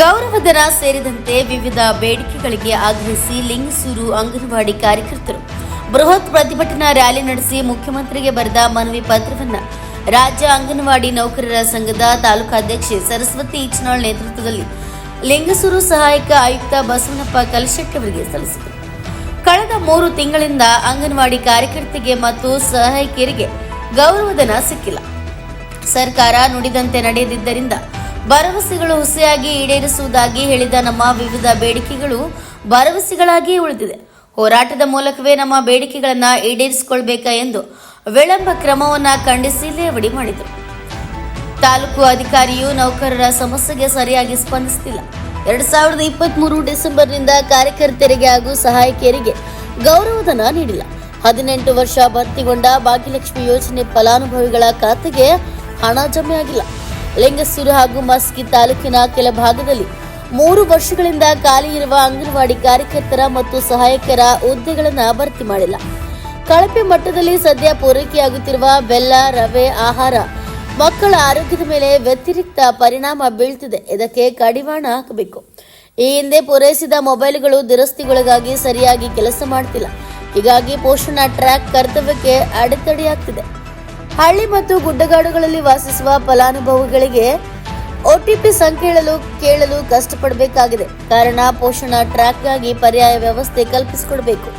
ಗೌರವಧನ ಸೇರಿದಂತೆ ವಿವಿಧ ಬೇಡಿಕೆಗಳಿಗೆ ಆಗ್ರಹಿಸಿ ಲಿಂಗಸೂರು ಅಂಗನವಾಡಿ ಕಾರ್ಯಕರ್ತರು ಬೃಹತ್ ಪ್ರತಿಭಟನಾ ರ್ಯಾಲಿ ನಡೆಸಿ ಮುಖ್ಯಮಂತ್ರಿಗೆ ಬರೆದ ಮನವಿ ಪತ್ರವನ್ನು ರಾಜ್ಯ ಅಂಗನವಾಡಿ ನೌಕರರ ಸಂಘದ ತಾಲೂಕಾಧ್ಯಕ್ಷೆ ಸರಸ್ವತಿ ಇಚ್ನಾಳ್ ನೇತೃತ್ವದಲ್ಲಿ ಲಿಂಗಸೂರು ಸಹಾಯಕ ಆಯುಕ್ತ ಬಸವನಪ್ಪ ಕಲಶೆಟ್ಟಿ ಅವರಿಗೆ ಸಲ್ಲಿಸಿದರು. ಕಳೆದ ಮೂರು ತಿಂಗಳಿಂದ ಅಂಗನವಾಡಿ ಕಾರ್ಯಕರ್ತರಿಗೆ ಮತ್ತು ಸಹಾಯಕಿಯರಿಗೆ ಗೌರವಧನ ಸಿಕ್ಕಿಲ್ಲ. ಸರ್ಕಾರ ನುಡಿದಂತೆ ನಡೆಯದಿದ್ದರಿಂದ ಭರವಸೆಗಳು ಹುಸಿಯಾಗಿ ಈಡೇರಿಸುವುದಾಗಿ ಹೇಳಿದ ನಮ್ಮ ವಿವಿಧ ಬೇಡಿಕೆಗಳು ಭರವಸೆಗಳಾಗಿ ಉಳಿದಿದೆ. ಹೋರಾಟದ ಮೂಲಕವೇ ನಮ್ಮ ಬೇಡಿಕೆಗಳನ್ನು ಈಡೇರಿಸಿಕೊಳ್ಬೇಕಾ ಎಂದು ವಿಳಂಬ ಕ್ರಮವನ್ನ ಖಂಡಿಸಿ ಲೇವಡಿ ಮಾಡಿದರು. ತಾಲೂಕು ಅಧಿಕಾರಿಯು ನೌಕರರ ಸಮಸ್ಯೆಗೆ ಸರಿಯಾಗಿ ಸ್ಪಂದಿಸುತ್ತಿಲ್ಲ ಎರಡ್ ಸಾವಿರದ ಇಪ್ಪತ್ತ್ ಮೂರು ಡಿಸೆಂಬರ್ನಿಂದ ಕಾರ್ಯಕರ್ತರಿಗೆ ಹಾಗೂ ಸಹಾಯಕಿಯರಿಗೆ ಗೌರವಧನ ನೀಡಿಲ್ಲ. ಹದಿನೆಂಟು ವರ್ಷ ಭರ್ತಿಗೊಂಡ ಭಾಗ್ಯಲಕ್ಷ್ಮಿ ಯೋಜನೆ ಫಲಾನುಭವಿಗಳ ಖಾತೆಗೆ ಹಣ ಜಮೆ ಆಗಿಲ್ಲ ಲಿಂಗಸೂರು ಹಾಗೂ ಮಸ್ಕಿ ತಾಲೂಕಿನ ಕೆಲ ಭಾಗದಲ್ಲಿ ಮೂರು ವರ್ಷಗಳಿಂದ ಖಾಲಿ ಇರುವ ಅಂಗನವಾಡಿ ಕಾರ್ಯಕರ್ತರ ಮತ್ತು ಸಹಾಯಕರ ಹುದ್ದೆಗಳನ್ನು ಭರ್ತಿ ಮಾಡಿಲ್ಲ. ಕಳಪೆ ಮಟ್ಟದಲ್ಲಿ ಸದ್ಯ ಪೂರೈಕೆಯಾಗುತ್ತಿರುವ ಬೆಲ್ಲ, ರವೆ, ಆಹಾರ ಮಕ್ಕಳ ಆರೋಗ್ಯದ ಮೇಲೆ ವ್ಯತಿರಿಕ್ತ ಪರಿಣಾಮ ಬೀಳ್ತಿದೆ. ಇದಕ್ಕೆ ಕಡಿವಾಣ ಹಾಕಬೇಕು. ಈ ಹಿಂದೆ ಪೂರೈಸಿದ ಮೊಬೈಲ್ಗಳು ದುರಸ್ತಿಗೊಳಗಾಗಿ ಸರಿಯಾಗಿ ಕೆಲಸ ಮಾಡ್ತಿಲ್ಲ. ಹೀಗಾಗಿ ಪೋಷಣ ಟ್ರ್ಯಾಕ್ ಕರ್ತವ್ಯಕ್ಕೆ ಅಡೆತಡೆಯಾಗ್ತಿದೆ. ಹಳ್ಳಿ ಮತ್ತು ಗುಡ್ಡಗಾಡುಗಳಲ್ಲಿ ವಾಸಿಸುವ ಫಲಾನುಭವಿಗಳಿಗೆ ಒಟಿಪಿ ಸಂಖ್ಯೆ ಹೇಳಲು ಕೇಳಲು ಕಷ್ಟಪಡಬೇಕಾಗಿದೆ. ಕಾರಣ ಪೋಷಣ ಟ್ರ್ಯಾಕ್ಗಾಗಿ ಪರ್ಯಾಯ ವ್ಯವಸ್ಥೆ ಕಲ್ಪಿಸಿಕೊಡಬೇಕು.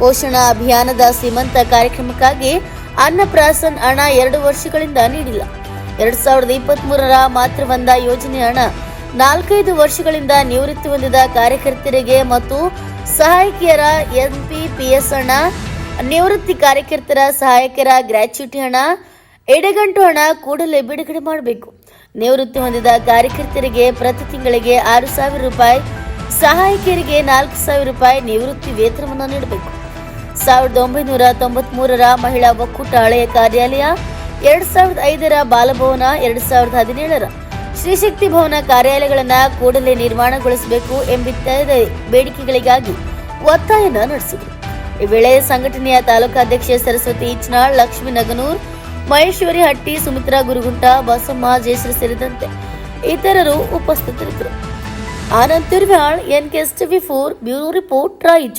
ಪೋಷಣ ಅಭಿಯಾನದ ಸೀಮಂತ ಕಾರ್ಯಕ್ರಮಕ್ಕಾಗಿ ಅನ್ನಪ್ರಾಸನ್ ಹಣ ಎರಡು ವರ್ಷಗಳಿಂದ ನೀಡಿಲ್ಲ. ಎರಡ್ ಸಾವಿರದ ಇಪ್ಪತ್ತ್ ಮೂರರ ಮಾತ್ರ ಬಂದ ಯೋಜನೆ ಹಣ ನಾಲ್ಕೈದು ವರ್ಷಗಳಿಂದ ನಿವೃತ್ತಿ ಹೊಂದಿದ ಕಾರ್ಯಕರ್ತರಿಗೆ ಮತ್ತು ಸಹಾಯಕಿಯರ ಎನ್ಪಿಪಿಎಸ್ ಹಣ ನಿವೃತ್ತಿ ಕಾರ್ಯಕರ್ತರ ಸಹಾಯಕರ ಗ್ರಾಚ್ಯುಟಿ ಹಣ, ಎಡೆಗಂಟು ಹಣ ಕೂಡಲೇ ಬಿಡುಗಡೆ ಮಾಡಬೇಕು. ನಿವೃತ್ತಿ ಹೊಂದಿದ ಕಾರ್ಯಕರ್ತರಿಗೆ ಪ್ರತಿ ತಿಂಗಳಿಗೆ ಆರು ಸಾವಿರ ರೂಪಾಯಿ ಸಹಾಯಕರಿಗೆ ನಾಲ್ಕು ಸಾವಿರ ರೂಪಾಯಿ ನಿವೃತ್ತಿ ವೇತನವನ್ನು ನೀಡಬೇಕು. ಸಾವಿರದ ಒಂಬೈನೂರ ತೊಂಬತ್ ಮೂರರ ಮಹಿಳಾ ಒಕ್ಕೂಟ ಹಳೆಯ ಕಾರ್ಯಾಲಯ, ಎರಡ್ ಸಾವಿರದ ಐದರ ಬಾಲಭವನ, ಎರಡ್ ಸಾವಿರದ ಹದಿನೇಳರ. ಶ್ರೀಶಕ್ತಿ ಭವನ ಕಾರ್ಯಾಲಯಗಳನ್ನು ಕೂಡಲೇ ನಿರ್ಮಾಣಗೊಳಿಸಬೇಕು ಎಂಬಿತ್ಯಾದಿ ಬೇಡಿಕೆಗಳಿಗಾಗಿ ಒತ್ತಾಯನ ನಡೆಸಿದರು. ಈ ವೇಳೆ ಸಂಘಟನೆಯ ತಾಲೂಕಾಧ್ಯಕ್ಷೆ ಸರಸ್ವತಿ ಇಚ್ನಾಳ್ ಲಕ್ಷ್ಮೀ ನಗನೂರ್ ಮಹೇಶ್ವರಿ ಹಟ್ಟಿ ಸುಮಿತ್ರಾ ಗುರುಗುಂಟ ಬಸಮ್ಮ ಜಯಶ್ರೀ ಸೇರಿದಂತೆ ಇತರರು ಉಪಸ್ಥಿತರಿದ್ದರು Anand Thirvyal N K S TV four bureau report Raichur